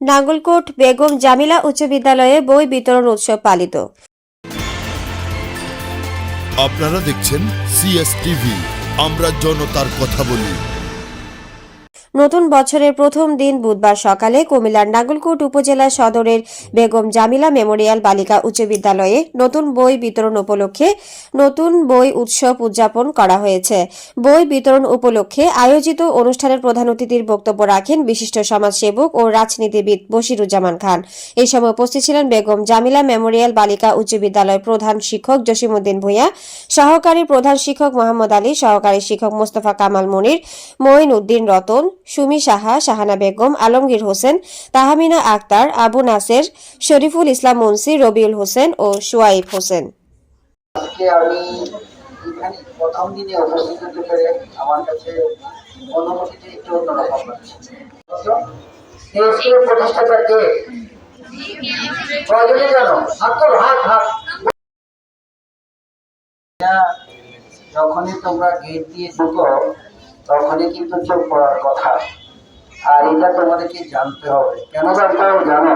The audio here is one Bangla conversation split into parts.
নাঙ্গলকোট বেগম জামিলা উচ্চ বিদ্যালয়ে বই বিতরণ উৎসব পালিত। আপনারা দেখছেন সিএসটিভি আমরা জনতার কথা বলি। নতুন বছরের প্রথম দিন বুধবার সকালে কুমিল্লার নাঙ্গলকোট উপজেলা সদরের বেগম জামিলা মেমোরিয়াল বালিকা উচ্চ বিদ্যালয়ে নতুন বই বিতরণ উপলক্ষে নতুন বই উৎসব উদযাপন করা হয়েছে। বই বিতরণ উপলক্ষে আয়োজিত অনুষ্ঠানের প্রধান অতিথির বক্তব্য রাখেন বিশিষ্ট সমাজসেবক ও রাজনীতিবিদ বশিরুজ্জামান খান। এই সময় উপস্থিত ছিলেন বেগম জামিলা মেমোরিয়াল বালিকা উচ্চ বিদ্যালয়ের প্রধান শিক্ষক জসিমুদ্দিন ভূঁইয়া, সহকারী প্রধান শিক্ষক মোহাম্মদ আলী, সহকারী শিক্ষক মোস্তফা কামাল মনির, মঈন উদ্দিন রতন সুমি সাহা, শাহানা বেগম, আলমগীর হোসেন, তাহমিনা আক্তার, আবু নাসের, শরীফুল ইসলাম মুন্সি, রবিউল হোসেন ও সুয়াইব হোসেন। যখনই তোমরা গেট দিয়ে ঢুকো তখনই কিন্তু চোখ পড়ার কথা। আর এটা তোমাদেরকে জানতে হবে। কেন জানতে হবে জানো?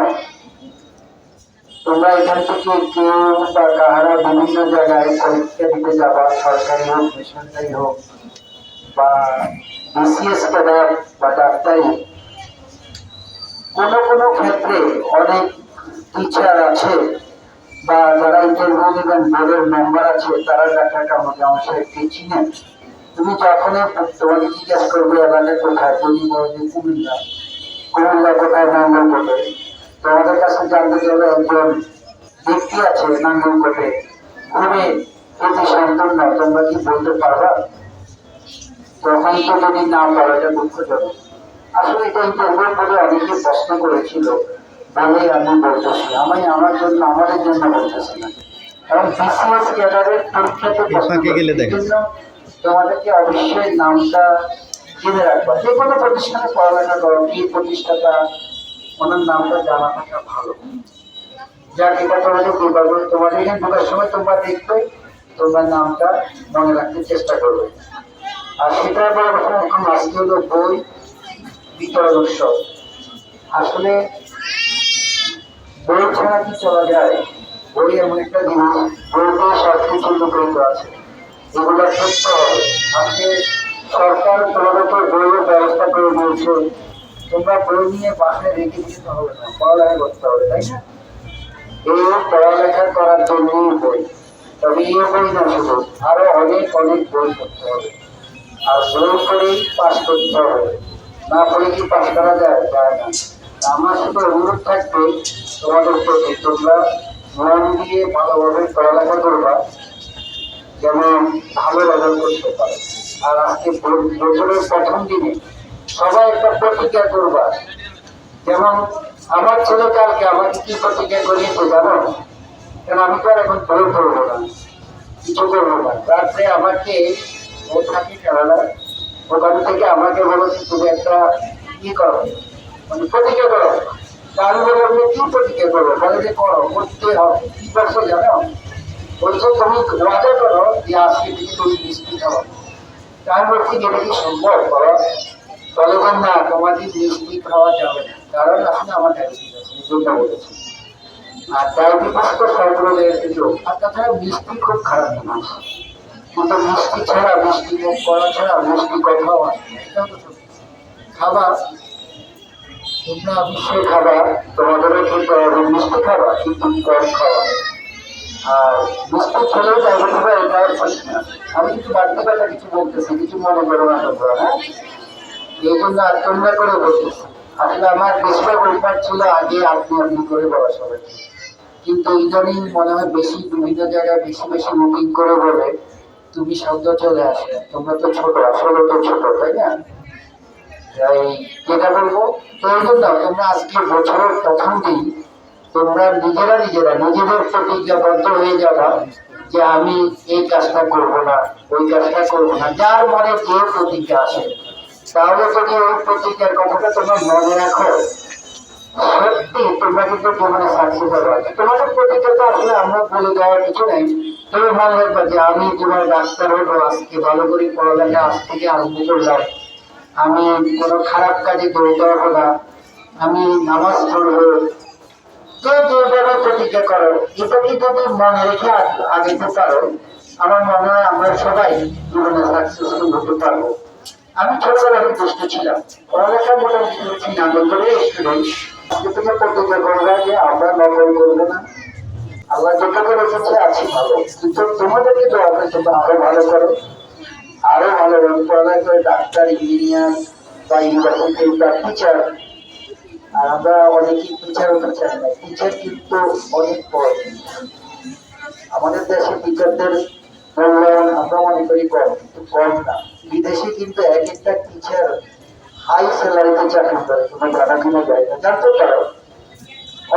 তোমরা এখান থেকে কেউ বা কাহারা বিভিন্ন জায়গায় পরীক্ষা দিতে যাবা, সরকারি হোক, বেসরকারি হোক, বা বিসিএস ক্যাডার বা ডাক্তারি। কোনো কোনো ক্ষেত্রে অনেক টিচার আছে বা যারা ইন্টারভিউ দেবেন বোর্ডের মেম্বার আছে, তারা আমাকে আমার সাথে চিনেন তুমি যখন তোমাকে জিজ্ঞাসা করবে এলাকা কোথায়? যদি বলো যে কুমিল্লা। কুমিল্লা কোথায় নাঙ্গল কোথায় তোমাদের কাছে জানতে গেলে একজন ব্যক্তি আছে নাঙ্গলকোটে খুবই প্রতি সন্তান না তোমরা কি বলতে পারবা? তখন তো যদি না পারো এটা দুঃখজনক। আসলে এটা ইন্টারভিউ বলে অনেকে প্রশ্ন করেছিল বলে আমি বলতেছি। আমি আমার জন্য আমাদের জন্য বলতেছি না। কারণ বিসিএস ক্যাডারের পরীক্ষাতে প্রশ্ন গেলে করে। দেখা তোমাদেরকে অবশ্যই নামটা জেনে রাখবা। যে কোনো প্রতিষ্ঠানে পড়ালেখা করো, কি প্রতিষ্ঠাতা, ওনার নামটা জানা থাকা ভালো। যাক এটা তোমাদের দুর্ভাগ্য তোমাদের এখানে ঢোকার সময় তোমরা দেখবে, তোমার নামটা মনে রাখতে চেষ্টা করবে। আর সেটা কথা এখন আজকে হলো বই বিতরণ উৎসব। আসলে বই ছাড়া কি চলা যায়? বই এমন একটা জিনিস বইতে সব কিছু আছে। এগুলো সত্য। হবে আজকে সরকার তোমাদের তো বইয়ের ব্যবস্থা করে দিয়েছে তোমরা বই নিয়ে বাসায় রেখে দিতে হবে না, পড়ালেখা করতে হবে, তাই না? এই পড়ালেখা করার জন্যই বই। তবে এই বই না শুধু, আরও অনেক অনেক বই করতে হবে। আর বই করেই পাস করতে হবে। না পড়ে কি পাস করা যায়? যায় না। আমার শুধু অনুরোধ থাকবে, তোমাদের প্রতি তোমরা মন দিয়ে ভালোভাবে পড়ালেখা করবা। যেমন ভালো রেজাল্ট করতে পারে। আর আজকে বছরের প্রথম দিনে সবাই একটা প্রতিজ্ঞা করবা যেমন আমার ছেলে কালকে আমাকে কি প্রতিজ্ঞা করিয়েছে জানো? কেন আমি তো আর এখন বই করব না, কিছু করব না। তারপরে আমাকে ও থাকি কেরালায় ওখান থেকে আমাকে বলেছে তুমি একটা ই করো মানে প্রতিজ্ঞা করো। তা আমি কি প্রতিজ্ঞা করব? বলে যে করো, করতে হবে। কি করছ জানো? বলছো তুমি ওয়াদা করো যে আজকে থেকে তুমি মিষ্টি খাব তা আমি বলছি যে এটা কি সম্ভব? করো বলে। না তোমাকে মিষ্টি খাওয়া যাবে না। কারণ আসলে আমার ডায়াবেটিস আছে বলেছি। আর ডায়াবেটিস তো সর্বরোগের রোগ আর তাছাড়া মিষ্টি খুব খারাপ জিনিস। কিন্তু মিষ্টি ছাড়া, মিষ্টি মুখ করা ছাড়া, মিষ্টি কথাও সত্যি। খাবার, তোমরা অবশ্যই খাবার। তোমাদেরও মিষ্টি খাবার, কিন্তু কম খাবার আর এটা না। আমি কিছু কিছু বলতেছি, কিছু মনে না হ্যাঁ? এই জন্য করে বলতেছি। আমার করে বলা সবাই। কিন্তু ইদানিং মনে হয় বেশি বিভিন্ন জায়গায় বেশি বেশি বুকিং করে বলে তুমি শব্দ চলে আসে। তোমরা তো ছোট, আসলে তো ছোট, তাই না? এই যেটা বলব। তো এই জন্য তোমরা আজকে বছরের প্রথম দিন তোমরা নিজেরা নিজেরা নিজেদের প্রতিজ্ঞাবদ্ধ হয়ে যাবা যে আমি এই কাজটা করব না, ওই কাজটা করব না। যার মনে যে প্রতিজ্ঞা আসে, তাহলে যদি ওই প্রতিজ্ঞার কথাটা তোমরা মনে রাখো। তোমরা আমি জীবনে ডাক্তার হব, আজকে ভালো করে পড়ালেখা, আজ থেকে আরম্ভ করলাম। আমি কোনো খারাপ কাজে জড়িত হব না। আমি নামাজ পড়ব যে যেভাবে প্রতিজ্ঞা করো এটাকে যদি মনে রেখে আগ- আগাইতে পারো। আমার মনে হয় আমরা সবাই জীবনে সাকসেসফুল হতে পারব। আমি ছোটবেলায় দুষ্ট ছিলাম। না। ভালো। তোমাদেরকে দোয়া আরও ভালো করো, আরও ভালো ডাক্তার, ইঞ্জিনিয়ার, বা ইউনিভার্সিটি বা টিচার আর আমরা অনেকেই টিচার হতে চাই। না টিচার কিন্তু অনেক বড়। আমাদের দেশে টিচারদের মূল্যায়ন আমরা মনে করি কম, কিন্তু কম না। বিদেশে কিন্তু এক একটা টিচার হাই স্যালারিতে চাকরি করে কোনো জানা কিনা যায় না, জানতে পারো।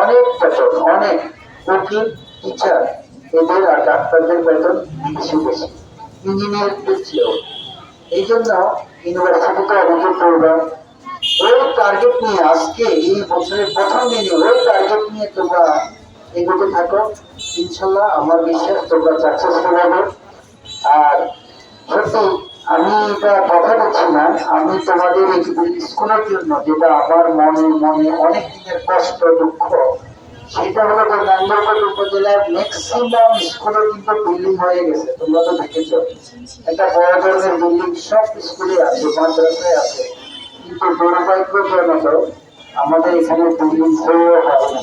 অনেক বেতন অনেক উকিল টিচার এদের আর ডাক্তারদের বেতন বেশি বেশি ইঞ্জিনিয়ারদের চেয়েও। এই জন্য ইউনিভার্সিটিতে অনেকে পড়বা ওই টার্গেট নিয়ে আজকে এই বছরের প্রথম দিনে ওই টার্গেট নিয়ে তোমরা এগোতে থাকো। ইনশাল্লাহ আমার বিশ্বাস তোমরা সাকসেসফুল হবে। আর সত্যি, আমি এটা কথা বলছি না, আমি তোমাদের স্কুলের জন্য যেটা আমার মনে মনে অনেক দিনের কষ্ট, দুঃখ, সেটা হলো যে নাঙ্গলকোট উপজেলার ম্যাক্সিমাম স্কুলে কিন্তু বিল্ডিং হয়ে গেছে, তোমরা তো দেখেছ। একটা বড় ধরনের বিল্ডিং সব স্কুলে আছে, মাদ্রাসায় আছে। কিন্তু দুর্ভাগ্যজনক আমাদের এখানে বিল্ডিং হয়েও হয় না।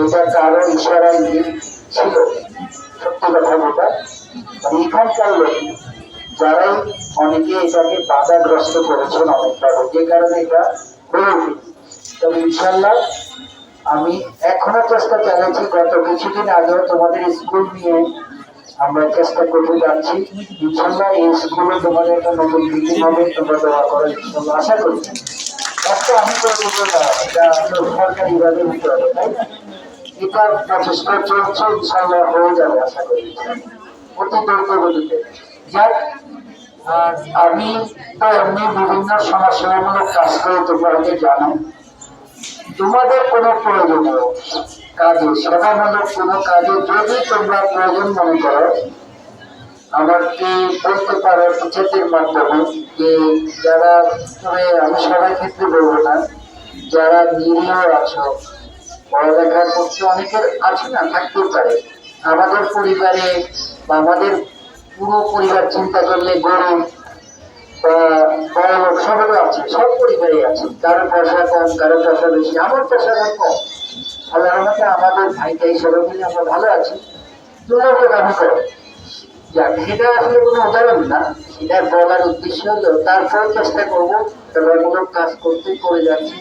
এটা কারও ইশারা ইঙ্গিত ছিল। সত্যি কথা যেটা এখানকার লোক, যারাই অনেকে এটাকে বাধাগ্রস্ত করেছেন অনেকভাবে যে কারণে এটা হয়ে ওঠেনি। তবে ইনশাল্লাহ আমি এখনও চেষ্টা চালাচ্ছি, গত কিছুদিন আগেও তোমাদের স্কুল নিয়ে আমরা চেষ্টা করতে যাচ্ছি। ইনশাল্লাহ এই স্কুলে তোমাদের একটা নতুন বিল্ডিং হবে, তোমরা আশা করি। একটা আমি তো বলব না, এটা সরকারি ভাবে হতে হবে, তাই না? এটার প্রচেষ্টা চলছে, ইনশাল্লাহ হয়ে যাবে, আশা করি। অতি দ্রুত গতিতে যাক আমি তো এমনি বিভিন্ন সমাজসেবামূলক কাজ করে তোমরা হয়তো জানো তোমাদের কোনো প্রয়োজনীয় কাজে, সেবামূলক কোনো কাজে যদি তোমরা প্রয়োজন মনে করো আমাকে বলতে পারো টিচারদের মাধ্যমে যে যারা, তবে আমি সবার ক্ষেত্রে বলব না, যারা নিরীহ আছো, পড়ালেখা করছে, অনেকের আছে না, থাকতেও পারে। আমাদের পরিবারে বা আমাদের পুরো পরিবার চিন্তা করলে গরিব বড় সবারও আছে, সব পরিবারে আছে। কারও পয়সা কম, কারও পয়সা বেশি, আমার পয়সা কম। আল্লাহ রহমতে আমাদের ভাইটা হিসেবে মিলে আমরা ভালো আছি। তোমাকে দাবি করো। সেটা আসলে কোনো উদাহরণ না। সেটা বলার উদ্দেশ্য হলো, তারপর চেষ্টা করব সেবামূলক কাজ করতে, করে যাচ্ছি।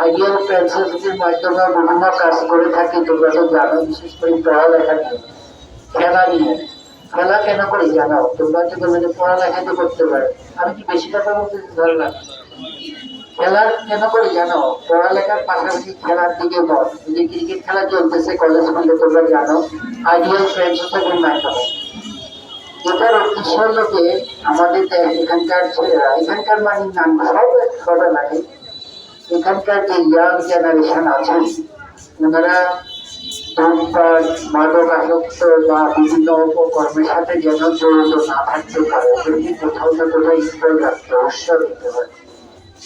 আইডিয়াল প্যান্সিলের মাধ্যমে বিভিন্ন কাজ করে থাকি, তোমরা তো জানো বিশেষ করে পড়ালেখা নিয়ে, খেলা নিয়ে। খেলা কেন করে জানো, তোমরা তো বলবে যে পড়ালেখা তো করতে পারে। আমি কি বেশি কথা বলতে ধরে না খেলা কেন করে জানো, পড়ালেখার পাশাপাশি খেলার দিকে মত এই যে ক্রিকেট খেলা চলতেছে কলেজ স্কুলে তোমরা জানো। আইডিয়াল ফ্রেন্ডস থেকে মাধ্যমে এটার উদ্দেশ্য হলো যে, আমাদের এখানকার ছেলেরা, এখানকার মানে নাম সব সবে লাগে। এখানকার যে ইয়াং জেনারেশন আছে ওনারা ধূমপান মাদক আসক্ত বা বিভিন্ন উপকর্মের সাথে যেন জড়িত না থাকতে পারে ওদেরকে কোথাও না কোথাও ইনভলভ রাখতে উৎসাহ দিতে হয়।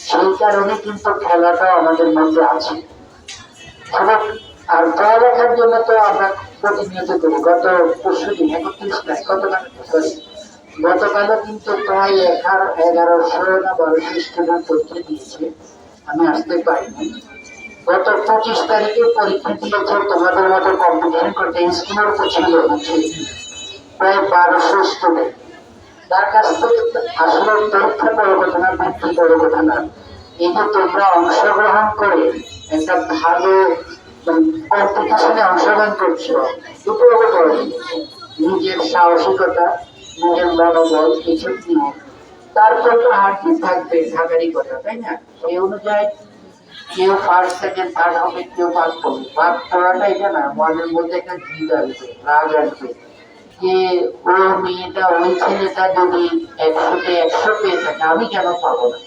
সেই কারণে কিন্তু খেলাটা আমাদের মধ্যে আছে। আর পড়ালেখার জন্য তো আমরা প্রতিনিয়ত করি। গত পরশু দিন, একত্রিশ তারিখ, গতকাল গতকালও কিন্তু প্রায় এগারো, এগারোশো না বারোশো স্টুডেন্ট পরীক্ষা দিয়েছে। আমি আসতে পারিনি। গত পঁচিশ তারিখে পরীক্ষা দিয়েছে তোমাদের মতো কম্পিটিশন করতে স্কুলের প্রায় বারোশো স্টুডেন্ট তার কাছ থেকে আসলে পরীক্ষা বড় কথা না বৃদ্ধি বড় কথা না। এই যে তোমরা অংশগ্রহণ করে একটা ভালো কম্পিটিশনে অংশগ্রহণ করছ। দুটো জিনিস। নিজের সাহসিকতা, নিজের মনোবল এসব নিয়ে। তারপর তো হারতে থাকবে থাকারই কথা, তাই না? সেই অনুযায়ী কেউ ফার্স্ট সেকেন্ড থার্ড হবে কেউ পাস করবে পাস করাটা এটা না, মনের মধ্যে একটা জিদ আসবে, রাগ আসবে যে, ও মেয়েটা, ওই ছেলেটা যদি একশোতে একশো পেয়ে থাকে, আমি কেন পাবো না?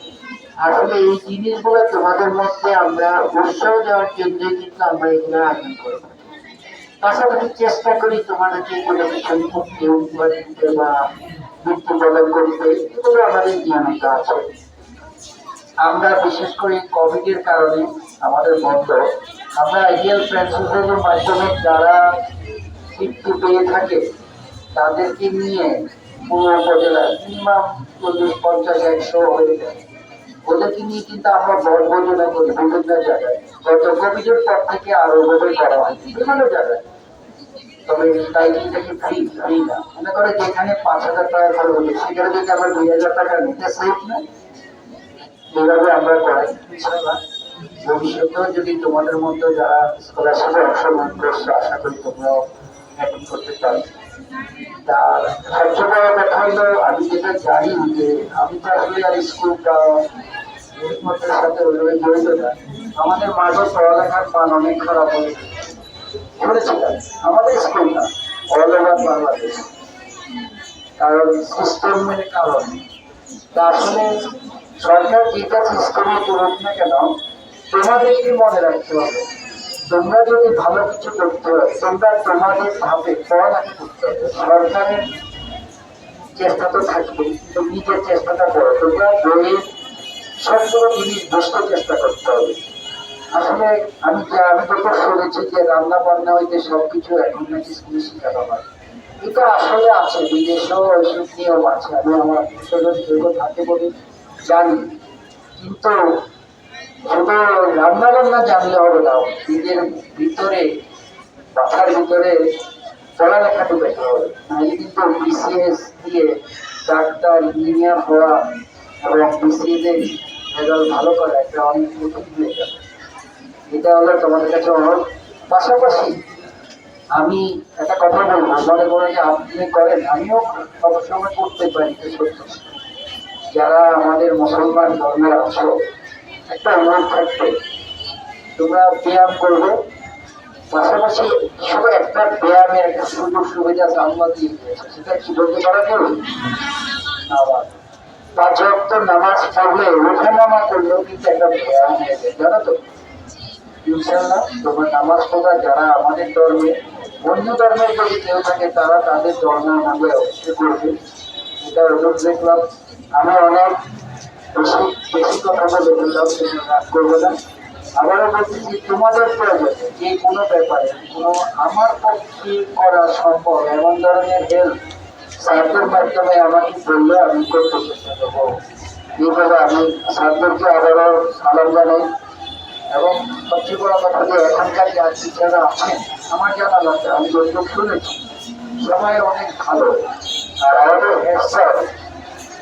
আসলে এই জিনিসগুলো তোমাদের মধ্যে আমরা উৎসাহ দেওয়ার জন্য কিন্তু আমরা এগুলো আয়োজন করে। থাকি। পাশাপাশি চেষ্টা করি তোমাদেরকে কোনো কিছু মুক্তি দিতে বা মুক্তি প্রদান করতে, এগুলো আমাদের জ্ঞানতা আছে। আমরা বিশেষ করে কোভিড এর কারণে আমাদের বন্ধ। আমরা আইডিয়াল ফ্র্যাঞ্চাইজের মাধ্যমে যারা মৃত্যু পেয়ে থাকে, তাদেরকে নিয়ে পুরো উপজেলায় মিনিমাম চল্লিশ, পঞ্চাশ, একশো হয়ে যায়। ওদেরকে নিয়ে কিন্তু আমরা বনভোজনা করি বিভিন্ন জায়গায়। গত কোভিডের পর থেকে আরও ওভাবে করা হয় বিভিন্ন জায়গায়। তবে ফ্রি না। মনে করে যেখানে পাঁচ হাজার টাকা খরচ হচ্ছে সেখানে যদি আমরা দুই হাজার টাকা নিতে সেফ না এইভাবে আমরা ইনশাআল্লাহ ভবিষ্যতেও যদি তোমাদের মধ্যে যারা স্কলারশিপে অংশগ্রহণ করছ, আশা করি তোমরাও অ্যাটেন্ড করতে পারো। আমি যেটা জানি যে আমি তো আসলে আর স্কুলটা মধ্যে সাথে ওইভাবে জড়িত না। আমাদের মাঝে পড়ালেখার মান অনেক খারাপ হয়ে শুনেছিলাম আমাদের স্কুল না অল ওভার বাংলাদেশ। কারণ সিস্টেমের কারণে। তা আসলে সরকার যেটা সিস্টেমে করুক না কেন? তোমাদেরকে মনে রাখতে হবে? তোমরা যদি ভালো কিছু করতে হয়, তোমরা তোমাদের ভাবে পড়ালেখা করতে হবে। সরকারের চেষ্টা তো থাকবে কিন্তু নিজের চেষ্টাটা করো, তোমরা বইয়ের সবগুলো জিনিস বুঝতে চেষ্টা করতে হবে। আসলে আমি যা, আমি যত শুনেছি যে রান্না বান্না হইতে সবকিছু এখন নাকি স্কুলে শেখানো হয়, এটা আসলে আছে, বিদেশেও ওইসব নিয়ম আছে। আমি আমার থাকে বলে। জানি। কিন্তু শুধু রান্না বান্না জানলে হবে না। নিজের ভিতরে মাথার ভিতরে পড়ালেখা ঢুকাতে হবে। নাহলে কিন্তু বিসিএস দিয়ে ডাক্তার, ইঞ্জিনিয়ার হওয়া এবং বিসিএস রেজাল্ট ভালো করা এটা অনেক যাবে। এটা হলো তোমাদের কাছে অনুরোধ। পাশাপাশি আমি একটা কথা বলব। মনে করো যে আপনি করেন। আমিও সবসময় করতে পারি সত্য। যারা আমাদের মুসলমান ধর্মের আছো একটা অনুরোধ থাকবে। তোমরা ব্যায়াম করবে। পাশাপাশি শুধু একটা ব্যায়ামের একটা সুযোগ সুবিধা আল্লাহ দিয়ে সেটা কি বলতে পারা কেউ? পাঁচ ওয়াক্ত নামাজ পড়লে ওঠা নামা করলেও কিন্তু একটা ব্যায়াম হয়ে যায়, জানো তো? ইনশাল্লাহ তোমার নামাজ পড়া যারা আমাদের ধর্মে, অন্য ধর্মের যদি কেউ থাকে, তারা তাদের ধর্মের মধ্যে অবশ্যই করবে। এটা ওজন দেখলাম আমি অনেক বেশি বেশি কথা বলে রাগ করবে না। আবারও বলতেছি তোমাদের প্রয়োজনে, যে কোনো ব্যাপারে কোনো আমার পক্ষে করা সম্ভব, এমন ধরনের হেল্প মাধ্যমে আমাকে বললে আমি করতে করব। এইভাবে আমি স্যারদেরকে আবারও সালাম জানাই। এবং সবচেয়ে বড় কথা যে এখানকার যে টিচাররা আছেন আমার জানা লাগছে, আমি যতটুকু শুনেছি, সবাই অনেক ভালো। আর আমাদের হেড